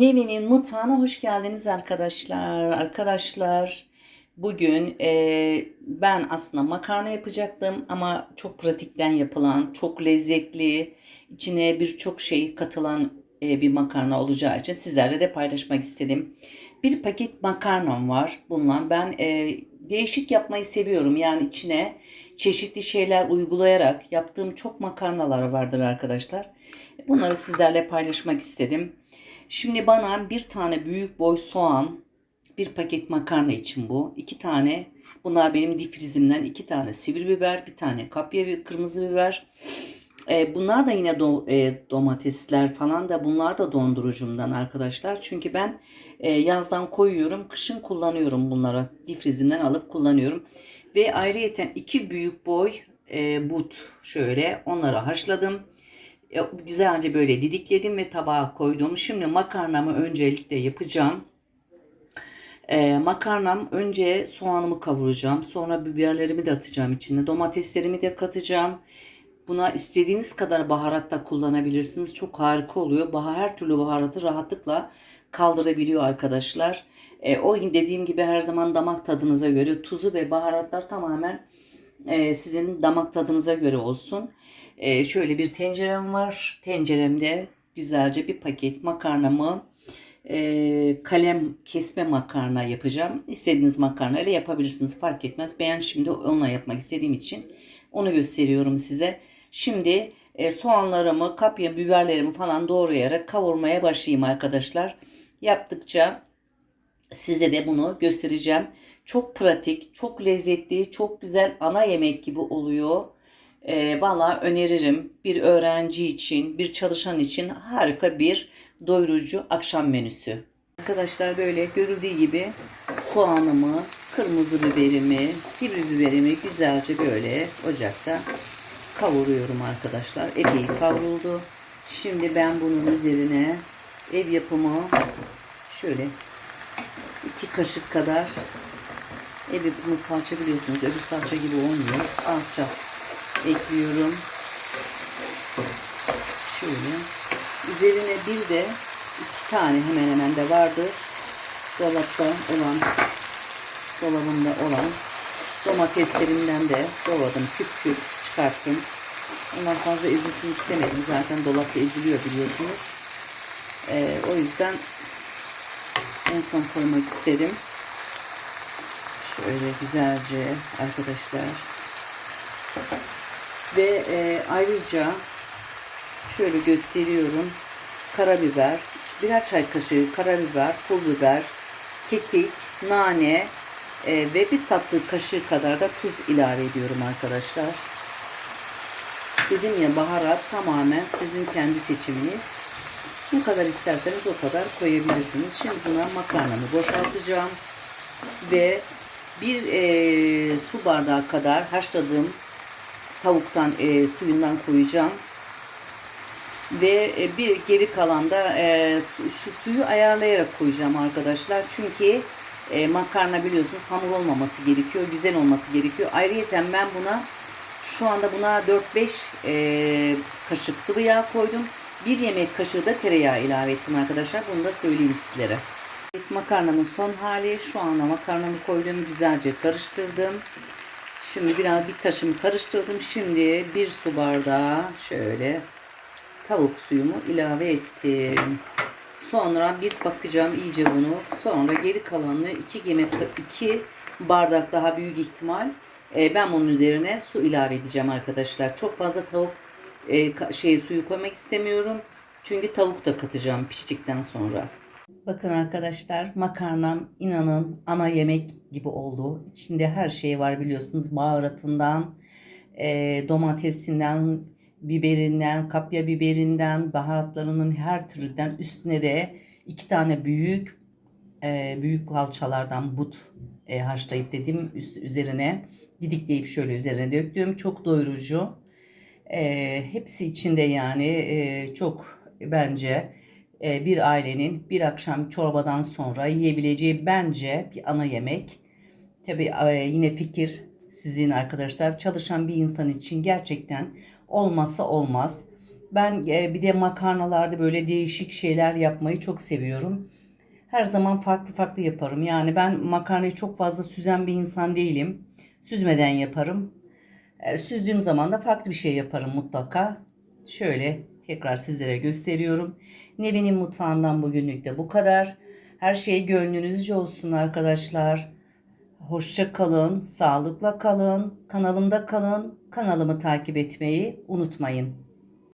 Nevin'in mutfağına hoş geldiniz arkadaşlar. Arkadaşlar bugün e, ben aslında makarna yapacaktım ama çok pratikten yapılan, çok lezzetli, içine birçok şey katılan e, bir makarna olacağı için sizlerle de paylaşmak istedim. Bir paket makarnam var. Bununla ben e, değişik yapmayı seviyorum. Yani içine çeşitli şeyler uygulayarak yaptığım çok makarnalar vardır arkadaşlar. Bunları sizlerle paylaşmak istedim. Şimdi bana bir tane büyük boy soğan, bir paket makarna için bu. iki tane, bunlar benim difrizimden iki tane sivri biber, bir tane kapya bir kırmızı biber. E, bunlar da yine do- e, domatesler falan da bunlar da dondurucumdan arkadaşlar. Çünkü ben e, yazdan koyuyorum, kışın kullanıyorum bunları. Difrizimden alıp kullanıyorum. Ve ayrıyeten iki büyük boy e, but şöyle onları haşladım. E, Güzelce böyle didikledim ve tabağa koydum. Şimdi makarnamı öncelikle yapacağım. Ee, makarnam önce soğanımı kavuracağım. Sonra biberlerimi de atacağım içine. Domateslerimi de katacağım. Buna istediğiniz kadar baharat da kullanabilirsiniz. Çok harika oluyor. Bah her türlü baharatı rahatlıkla kaldırabiliyor arkadaşlar. Ee, o dediğim gibi her zaman damak tadınıza göre tuzu ve baharatlar tamamen e, sizin damak tadınıza göre olsun. E, şöyle bir tencerem var. Tenceremde güzelce bir paket makarnamı e, kalem kesme makarna yapacağım. İstediğiniz makarna ile yapabilirsiniz fark etmez. Ben şimdi onunla yapmak istediğim için onu gösteriyorum size. Şimdi e, soğanlarımı, kapya biberlerimi falan doğrayarak kavurmaya başlayayım arkadaşlar. Yaptıkça size de bunu göstereceğim. Çok pratik, çok lezzetli, çok güzel ana yemek gibi oluyor. E, Valla öneririm bir öğrenci için, bir çalışan için harika bir doyurucu akşam menüsü. Arkadaşlar böyle görüldüğü gibi soğanımı, kırmızı biberimi, sivri biberimi güzelce böyle ocakta kavuruyorum arkadaşlar. Epey kavruldu. Şimdi ben bunun üzerine ev yapımı şöyle iki kaşık kadar ev yapımı salça biliyorsunuz. Öbür salça gibi olmuyor. Salça ekliyorum. Şöyle. Üzerine bir de iki tane hemen hemen de vardır. Dolapta olan, dolabımda olan domateslerimden de doğradım. Küp küp çıkarttım. Ondan fazla ezilsin istemedim. Zaten dolapta eziliyor biliyorsunuz. Ee, o yüzden en son koymak istedim. Şöyle güzelce arkadaşlar. Ve e, ayrıca şöyle gösteriyorum. Karabiber, birer çay kaşığı karabiber, pul biber, kekik, nane e, ve bir tatlı kaşığı kadar da tuz ilave ediyorum arkadaşlar. Dedim ya baharat tamamen sizin kendi seçiminiz. Ne kadar isterseniz o kadar koyabilirsiniz. Şimdi buna makarnamı boşaltacağım. Ve bir e, su bardağı kadar haşladığım tavuktan e, suyundan koyacağım. Ve e, bir geri kalan da e, su, şu suyu ayarlayarak koyacağım arkadaşlar. Çünkü e, makarna biliyorsunuz hamur olmaması gerekiyor. Güzel olması gerekiyor. Ayrıca ben buna şu anda buna 4-5 e, kaşık sıvı yağ koydum. Bir yemek kaşığı da tereyağı ilave ettim arkadaşlar. Bunu da söyleyeyim sizlere. Makarnamın son hali. Şu anda makarnamı koydum. Güzelce karıştırdım. Şimdi biraz bir taşımı karıştırdım. Şimdi bir su bardağı şöyle tavuk suyumu ilave ettim. Sonra bir bakacağım iyice bunu. Sonra geri kalanını iki yemek iki bardak daha büyük ihtimal e, ben bunun üzerine su ilave edeceğim arkadaşlar. Çok fazla tavuk e, şey suyu koymak istemiyorum. Çünkü tavuk da katacağım piştikten sonra. Bakın arkadaşlar makarnam inanın ana yemek gibi oldu. İçinde her şey var biliyorsunuz. Baharatından, e, domatesinden, biberinden, kapya biberinden, baharatlarının her türünden üstüne de iki tane büyük e, büyük kalçalardan but e, haşlayıp dedim üst, üzerine didikleyip şöyle üzerine döktüm. Çok doyurucu. E, hepsi içinde yani e, çok bence bir ailenin bir akşam çorbadan sonra yiyebileceği bence bir ana yemek. Tabi yine fikir sizin arkadaşlar. Çalışan bir insan için gerçekten olmazsa olmaz. Ben e, bir de makarnalarda böyle değişik şeyler yapmayı çok seviyorum. Her zaman farklı farklı yaparım. Yani ben makarnayı çok fazla süzen bir insan değilim. Süzmeden yaparım. E, Süzdüğüm zaman da farklı bir şey yaparım mutlaka. Şöyle tekrar sizlere gösteriyorum. Nevin'in mutfağından bugünlük de bu kadar. Her şey gönlünüzce olsun arkadaşlar. Hoşça kalın, sağlıkla kalın, kanalımda kalın. Kanalımı takip etmeyi unutmayın.